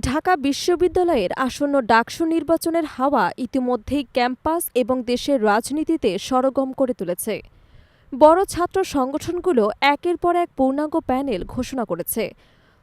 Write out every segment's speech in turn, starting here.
ঢাকা বিশ্ববিদ্যালয়ের আসন্ন ডাকসু নির্বাচনের হাওয়া ইতিমধ্যেই ক্যাম্পাস এবং দেশের রাজনীতিতে সরগম করে তুলেছে। বড় ছাত্র সংগঠনগুলো একের পর এক পূর্ণাঙ্গ প্যানেল ঘোষণা করেছে।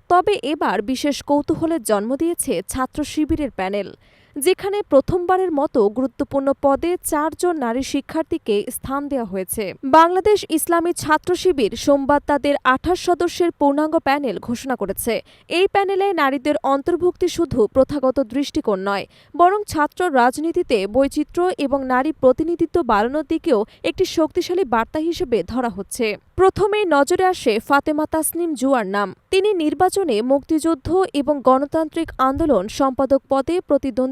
তবে এবার বিশেষ কৌতূহলের জন্ম দিয়েছে ছাত্র শিবিরের প্যানেল। যেখানে প্রথমবারের মতো গুরুত্বপূর্ণ পদে চারজন নারী শিক্ষার্থীকে স্থান দেওয়া হয়েছে। বাংলাদেশ ইসলামী ছাত্র শিবির সোমবার তাদের আঠাশ সদস্যের পূর্ণাঙ্গ প্যানেল ঘোষণা করেছে। এই প্যানেলে নারীদের অন্তর্ভুক্তি শুধু প্রথাগত দৃষ্টিকোণ নয়, বরং ছাত্র রাজনীতিতে বৈচিত্র্য এবং নারী প্রতিনিধিত্ব বাড়ানোর দিকেও একটি শক্তিশালী বার্তা হিসেবে ধরা হচ্ছে। প্রথমেই নজরে আসে ফাতেমা তাসনিম জুয়ার নাম। তিনি নির্বাচনে মুক্তিযুদ্ধ এবং গণতান্ত্রিক আন্দোলন সম্পাদক পদে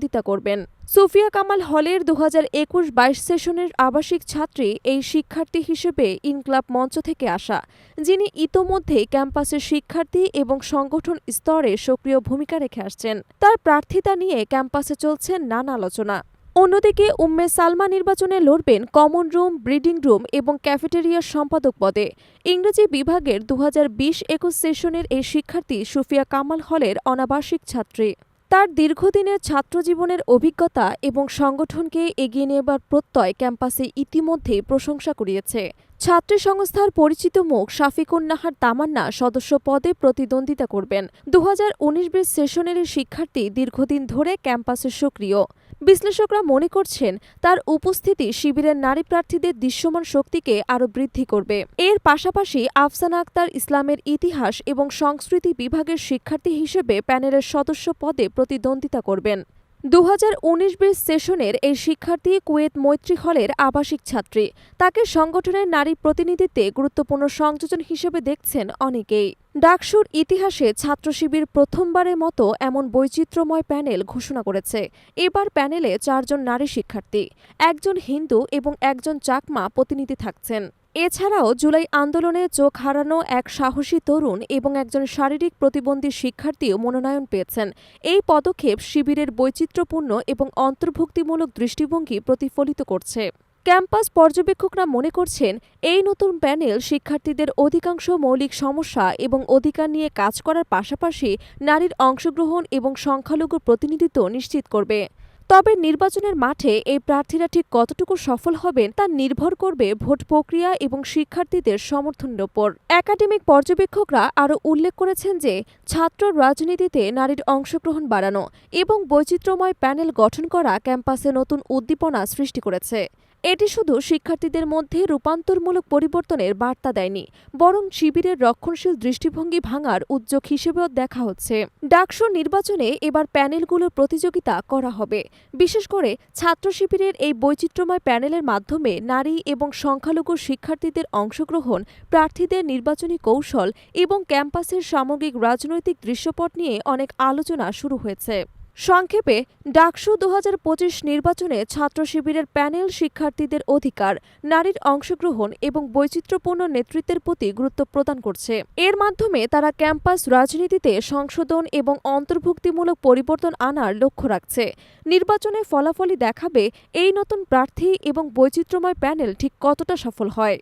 প্রতিদ্বন্দ্বিতা করবেন। সুফিয়া কামাল হলের দু হাজার একুশ বাইশ সেশনের আবাসিক ছাত্রী এই শিক্ষার্থী হিসেবে ইনক্লাব মঞ্চ থেকে আসা, যিনি ইতোমধ্যে ক্যাম্পাসের শিক্ষার্থী এবং সংগঠন স্তরে সক্রিয় ভূমিকা রেখে আসছেন। তার প্রার্থিতা নিয়ে ক্যাম্পাসে চলছে নানা আলোচনা। অন্যদিকে উম্মে সালমা নির্বাচনে লড়বেন কমন রুম, ব্রিডিং রুম এবং ক্যাফেটেরিয়ার সম্পাদক পদে। ইংরেজি বিভাগের দু হাজার বিশ একুশ সেশনের এই শিক্ষার্থী সুফিয়া কামাল হলের অনাবাসিক ছাত্রী। তার দীর্ঘদিনের ছাত্রজীবনের অভিজ্ঞতা এবং সংগঠনকে এগিয়ে নেবার প্রত্যয় ক্যাম্পাসে ইতিমধ্যেই প্রশংসা কুড়িয়েছে। ছাত্রী সংস্থার পরিচিত মুখ শাফিকুন নাহার তামান্না সদস্য পদে প্রতিদ্বন্দ্বিতা করবেন। দু হাজার উনিশ বিশ সেশনের শিক্ষার্থী দীর্ঘদিন ধরে ক্যাম্পাসে সক্রিয়। বিশ্লেষকরা মনে করছেন, তার উপস্থিতি শিবিরের নারী প্রার্থীদের দৃশ্যমান শক্তিকে আরও বৃদ্ধি করবে। এর পাশাপাশি আফসানা আক্তার ইসলামের ইতিহাস এবং সংস্কৃতি বিভাগের শিক্ষার্থী হিসেবে প্যানেলের সদস্য পদে প্রতিদ্বন্দ্বিতা করবেন। দু হাজার উনিশ বিশ সেশনের এই শিক্ষার্থী কুয়েত মৈত্রী হলের আবাসিক ছাত্রী। তাকে সংগঠনের নারী প্রতিনিধিত্বে গুরুত্বপূর্ণ সংযোজন হিসেবে দেখছেন অনেকেই। ডাকসুর ইতিহাসে ছাত্র শিবির প্রথমবারের মতো এমন বৈচিত্র্যময় প্যানেল ঘোষণা করেছে। এবার প্যানেলে চারজন নারী শিক্ষার্থী, একজন হিন্দু এবং একজন চাকমা প্রতিনিধি থাকছেন। এছাড়াও জুলাই আন্দোলনে চোখ হারানো এক সাহসী তরুণ এবং একজন শারীরিক প্রতিবন্ধী শিক্ষার্থীও মনোনয়ন পেয়েছেন। এই পদক্ষেপ শিবিরের বৈচিত্র্যপূর্ণ এবং অন্তর্ভুক্তিমূলক দৃষ্টিভঙ্গি প্রতিফলিত করছে। ক্যাম্পাস পর্যবেক্ষকরা মনে করছেন, এই নতুন প্যানেল শিক্ষার্থীদের অধিকাংশ মৌলিক সমস্যা এবং অধিকার নিয়ে কাজ করার পাশাপাশি নারীর অংশগ্রহণ এবং সংখ্যালঘু প্রতিনিধিত্ব নিশ্চিত করবে। তবে নির্বাচনের মাঠে এই প্রার্থীরা ঠিক কতটুকু সফল হবেন তা নির্ভর করবে ভোট প্রক্রিয়া এবং শিক্ষার্থীদের সমর্থনের ওপর। একাডেমিক পর্যবেক্ষকরা আরও উল্লেখ করেছেন যে, ছাত্র রাজনীতিতে নারীর অংশগ্রহণ বাড়ানো এবং বৈচিত্র্যময় প্যানেল গঠন করা ক্যাম্পাসে নতুন উদ্দীপনা সৃষ্টি করেছে। এটি শুধু শিক্ষার্থীদের মধ্যে রূপান্তরমূলক পরিবর্তনের বার্তা দেয়নি, বরং শিবিরের রক্ষণশীল দৃষ্টিভঙ্গি ভাঙার উদ্যোগ হিসেবেও দেখা হচ্ছে। ডাকসু নির্বাচনে এবার প্যানেলগুলোর প্রতিযোগিতা করা হবে। বিশেষ করে ছাত্র শিবিরের এই বৈচিত্র্যময় প্যানেলের মাধ্যমে নারী এবং সংখ্যালঘু শিক্ষার্থীদের অংশগ্রহণ, প্রার্থীদের নির্বাচনী কৌশল এবং ক্যাম্পাসের সামগ্রিক রাজনৈতিক দৃশ্যপট নিয়ে অনেক আলোচনা শুরু হয়েছে। সংক্ষেপে, ডাকসু দু নির্বাচনে ছাত্র শিবিরের প্যানেল শিক্ষার্থীদের অধিকার, নারীর অংশগ্রহণ এবং বৈচিত্র্যপূর্ণ নেতৃত্বের প্রতি গুরুত্ব প্রদান করছে। এর মাধ্যমে তারা ক্যাম্পাস রাজনীতিতে সংশোধন এবং অন্তর্ভুক্তিমূলক পরিবর্তন আনার লক্ষ্য রাখছে। নির্বাচনে ফলাফলই দেখাবে এই নতুন প্রার্থী এবং বৈচিত্র্যময় প্যানেল ঠিক কতটা সফল হয়।